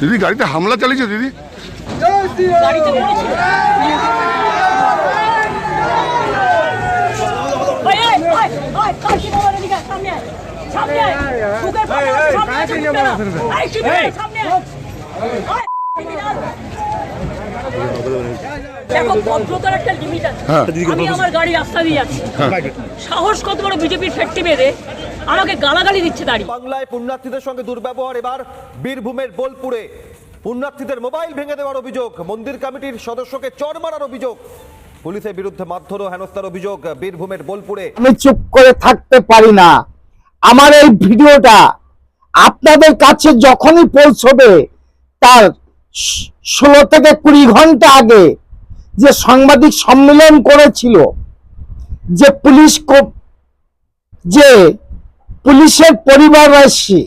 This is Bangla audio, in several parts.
দিদি গাড়িতে হামলা চালিয়েছে দিদি। ভদ্রতার একটা লিমিট আছে। হ্যাঁ। আমি আমার গাড়ি রাস্তা দিয়ে যাচ্ছি। সাহস কত বড় বিজেপির ফ্যাক্টরি বেঁধে আমাকে গালাগালি দিচ্ছে দাঁড়িয়ে বাংলায় পুণ্যার্থীদের সঙ্গে দুর্ব্যবহার এবার বীরভূমের বোলপুরে। পুণ্যার্থীদের মোবাইল ভেঙে দেওয়ার অভিযোগ মন্দির কমিটির সদস্যকে চড় মারার অভিযোগ পুলিশের বিরুদ্ধে মারধর ও হেনস্থার অভিযোগ বীরভূমের বোলপুরে। আমি চুপ করে থাকতে পারি না। আমার এই ভিডিওটা আপনাদের কাছে যখনই পৌঁছবে তার ষোলো থেকে কুড়ি ঘণ্টা আগে যে সাংবাদিক সম্মেলন করেছিল যে পুলিশ কো- যে পুলিশের পরিবার আসছে।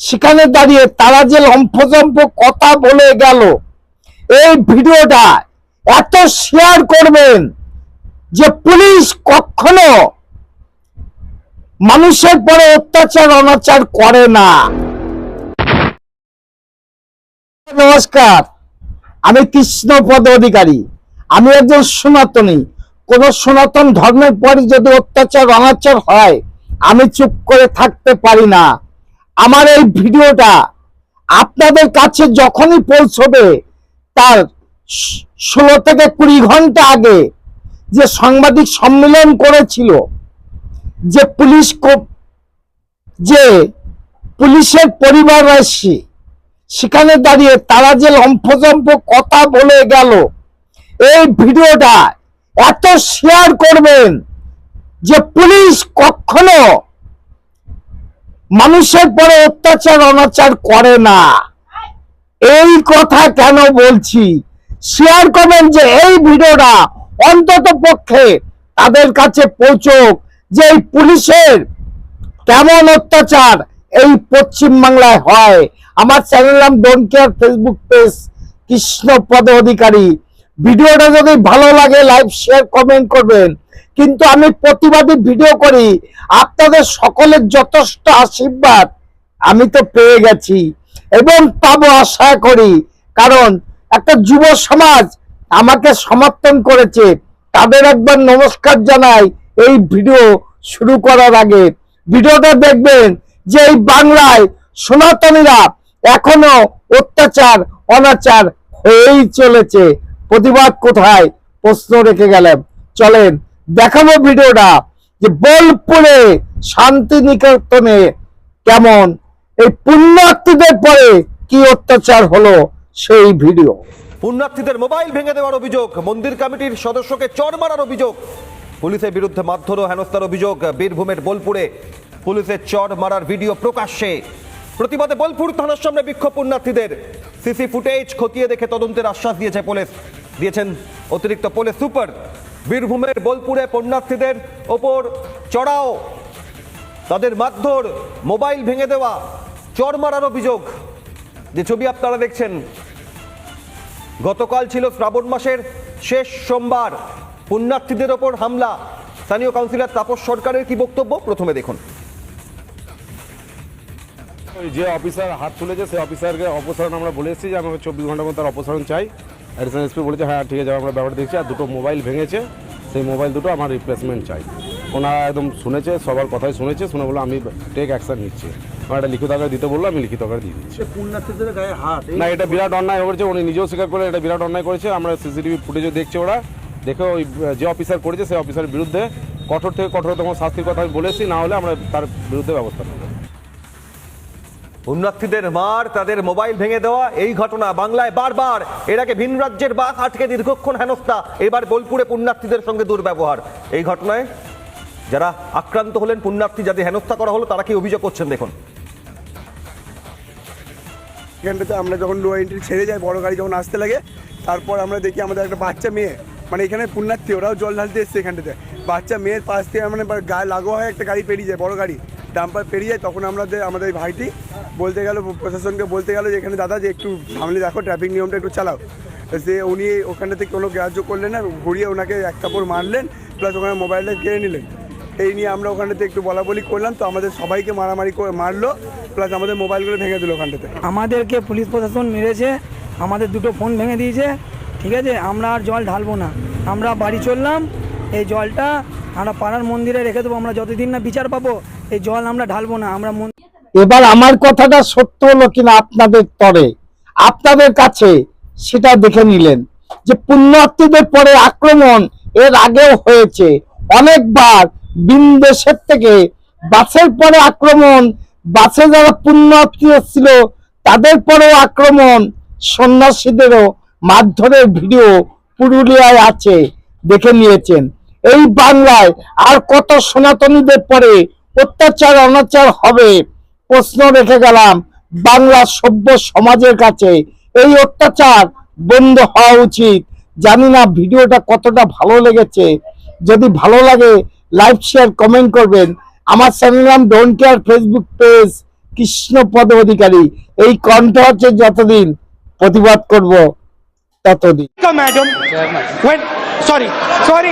সেখানে দাঁড়িয়ে তারা যে লম্ফজম্প কথা বলে গেল, এই ভিডিওটা এত শেয়ার করবেন যে পুলিশ কখনো মানুষের পরে অত্যাচার, অনাচার করে না। নমস্কার, আমি কৃষ্ণপদ অধিকারী। আমি একজন সনাতনী। কোন সনাতন ধর্মের পরে যদি অত্যাচার, অনাচার হয় আমি চুপ করে থাকতে পারি না। আমার এই ভিডিওটা আপনাদের কাছে যখনই পৌঁছবে, তার ষোলো থেকে কুড়ি ঘণ্টা আগে যে সাংবাদিক সম্মেলন করেছিল, যে পুলিশ যে পুলিশের পরিবার আসছে সেখানে দাঁড়িয়ে তারা যে লম্ফজম্প কথা বলে গেল, এই ভিডিওটা এত শেয়ার করবেন যে পুলিশ কখনো মানুষের পরে অত্যাচার, অনাচার করে না। এই কথা কেন বলছি? শেয়ার করবেন যে এই ভিডিওটা অন্তত পক্ষে তাদের কাছে পৌঁছক যে এই পুলিশের কেমন অত্যাচার এই পশ্চিম বাংলায় হয়। আমার চ্যানেল নাম don't care Facebook page Krishnapada Adhikari. ভিডিওটা যদি ভালো লাগে লাইক শেয়ার কমেন্ট করবেন। কিন্তু আমি প্রতিবাদী ভিডিও করি। আপনাদের সকলের যথেষ্ট আশীর্বাদ। আমি তো পেয়ে গেছি। এবং পাবো আশা করি। কারণ একটা যুব সমাজ আমাকে সমর্থন করেছে। তাদের একবার নমস্কার জানাই এই ভিডিও শুরু করার আগে। ভিডিওটা দেখবেন যে এই বাংলায় সনাতনীরা এখনও অত্যাচার, অনাচার হয়েই চলেছে। প্রতিবাদ কোথায়? প্রশ্ন রেখে গেলেন চলেন দেখাবো ভিডিওটা যে বোলপুরে শান্তিনিকেতনে কেমন এই পুণ্যার্থীদের পরে কি অত্যাচার হলো সেই ভিডিও। পুণ্যার্থীদের মোবাইল ভেঙে দেওয়ার অভিযোগ, মন্দির কমিটির সদস্যকে চড় মারার অভিযোগ, পুলিশের বিরুদ্ধে মারধর ও হেনস্থার অভিযোগ বীরভূমের বোলপুরে। পুলিশের চড় মারার ভিডিও প্রকাশ্যে। প্রতিবাদে বোলপুর থানার সামনে বিক্ষোভ পুণ্যার্থীদের। সিসি ফুটেজ খতিয়ে দেখে তদন্তের আশ্বাস দিয়েছে পুলিশ। দিয়েছেন অতিরিক্ত পুলিশ সুপার বীরভূমের বোলপুরে পুণ্যার্থীদের ওপর চড়াও। তাদের মারধর, মোবাইল ভেঙে দেওয়া চড় মারার অভিযোগ। যে ছবি আপনারা দেখছেন, গতকাল ছিল শ্রাবণ মাসের শেষ সোমবার। পুণ্যার্থীদের ওপর হামলা। স্থানীয় কাউন্সিলর তাপস সরকারের কি বক্তব্য? প্রথমে দেখুন। যে অফিসার হাত তুলেছে সেই অফিসারকে অপসারণ আমরা বলে এসেছি যে আমাকে চব্বিশ ঘণ্টার মধ্যে তার অপসারণ চাই। অ্যাডিশনাল এসপি বলেছে হ্যাঁ ঠিক আছে আমরা ব্যাপারটা দেখছি। আর দুটো মোবাইল ভেঙেছে সেই মোবাইল দুটো আমার রিপ্লেসমেন্ট চাই। ওনারা একদম শুনেছে সবার কথাই শুনেছে শুনে বলল আমি টেক অ্যাকশন নিচ্ছি। আমার একটা লিখিত আকারে দিতে বলল আমি লিখিত আকারে দিয়ে দিচ্ছি। না এটা বিরাট অন্যায় করেছে উনি নিজেও স্বীকার করে এটা বিরাট অন্যায় করেছে। আমরা সিসিটিভি ফুটেজও দেখছি ওরা। দেখে ওই যে অফিসার করেছে সেই অফিসারের বিরুদ্ধে কঠোর থেকে কঠোরতম শাস্তির কথা আমি বলেছি না হলে আমরা তার বিরুদ্ধে ব্যবস্থা নেব। পুণ্যার্থীদের মার, তাদের মোবাইল ভেঙে দেওয়া, এই ঘটনা বাংলায় বারবার। এর আগে ভিন রাজ্যের বাস আটকে দীর্ঘক্ষণ হেনস্থা, এবার বোলপুরে পুণ্যার্থীদের সঙ্গে দুর্ব্যবহার। এই ঘটনায় যারা আক্রান্ত হলেন, পুণ্যার্থী যাদের হেনস্থা করা হলো, তারা কি অভিযোগ করছেন দেখুন। এখানটাতে আমরা যখন লো এন্ট্রি ছেড়ে যাই, বড় গাড়ি যখন আসতে লাগে, তারপর আমরা দেখি আমাদের একটা বাচ্চা মেয়ে মানে এখানে পুণ্যার্থী, ওরাও জল ঢালতে এসছে এখানটাতে। বাচ্চা মেয়ের পাশ থেকে মানে গায়ে লাগোয়া হয় একটা গাড়ি পেরিয়ে যায়, বড় গাড়ি। ডাম্পার পেরিয়ে যায়, তখন আমাদের আমাদের ভাইটি বলতে গেল, প্রশাসনকে বলতে গেল যে, এখানে দাদা, যে একটু সামনে দেখো ট্রাফিক নিয়মটা একটু চালাও। সে, উনি ওখানটাতে কোনো গ্রাহ্য করলেন না, ঘুরিয়ে ওনাকে এক কাপড় মারলেন প্লাস ওখানে মোবাইলটা কেড়ে নিলেন। এই নিয়ে আমরা ওখানটাতে একটু বলা বলি করলাম, তো আমাদের সবাইকে মারামারি করে মারলো প্লাস আমাদের মোবাইলগুলো ভেঙে দিল ওখানটাতে। আমাদেরকে পুলিশ প্রশাসন মেরেছে, আমাদের দুটো ফোন ভেঙে দিয়েছে, ঠিক আছে? আমরা আর জল ঢালবো না। আমরা বাড়ি চললাম, এই জলটা আমরা পাড়ার মন্দিরে রেখে দেবো, আমরা যতদিন না বিচার পাবো, এই জল আমরা ঢালবো না, আমরা এবার আমার কথাটা সত্য হলো কিনা আপনাদের তরে আপনাদের কাছে সেটা দেখে নিলেন যে পুণ্যার্থীদের পরে আক্রমণ এর আগেও হয়েছে। অনেকবার বিন্দেশের থেকে বাসের পরে আক্রমণ, বাসে যারা পুণ্যার্থী এসেছিল তাদের পরেও আক্রমণ, সন্ন্যাসীদেরও মারধরের ভিডিও পুরুলিয়ায় আছে, দেখে নিয়েছেন। এই বাংলায় আর কত সনাতনীদের পরে অত্যাচার, অনাচার হবে? প্রশ্ন রেখে গেলাম বাংলা সভ্য সমাজের কাছে এই অত্যাচার বন্ধ হওয়া উচিত। জানি না ভিডিওটা কতটা ভালো লেগেছে। যদি ভালো লাগে লাইক শেয়ার কমেন্ট করবেন। আমার চ্যানেল নাম don't care Facebook page Krishnapada Adhikari. এই কণ্ঠ হচ্ছে যতদিন প্রতিবাদ করব ততদিন। Sorry, sorry.